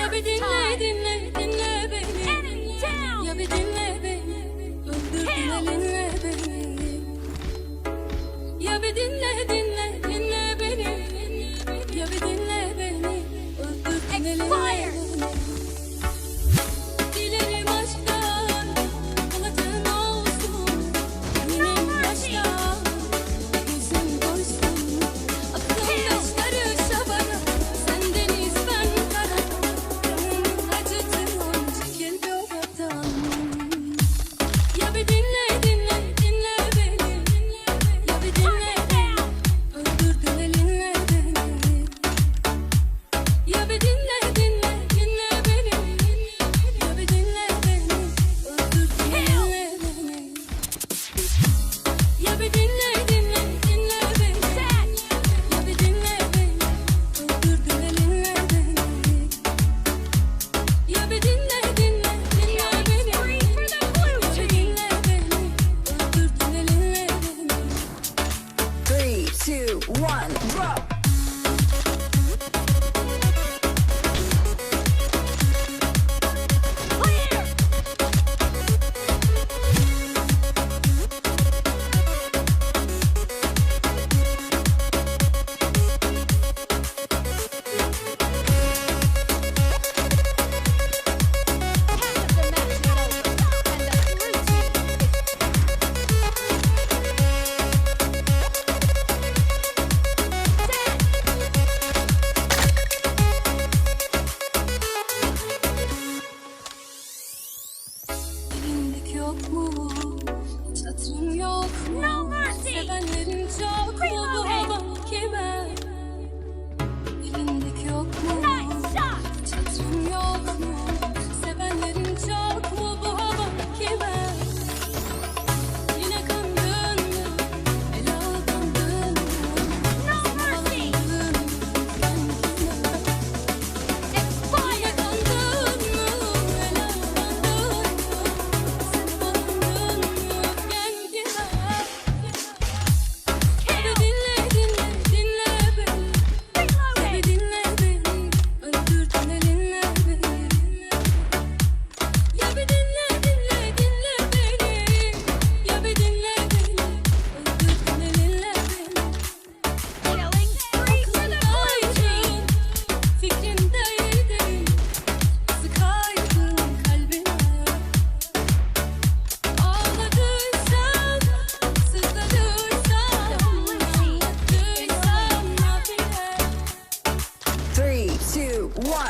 Ya bir dinle dinle dinle beni. Ya bir dinle beni. Öldürdün elini. one, drop. yok mu? Tatlım yok mu?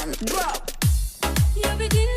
one, drop. You begin.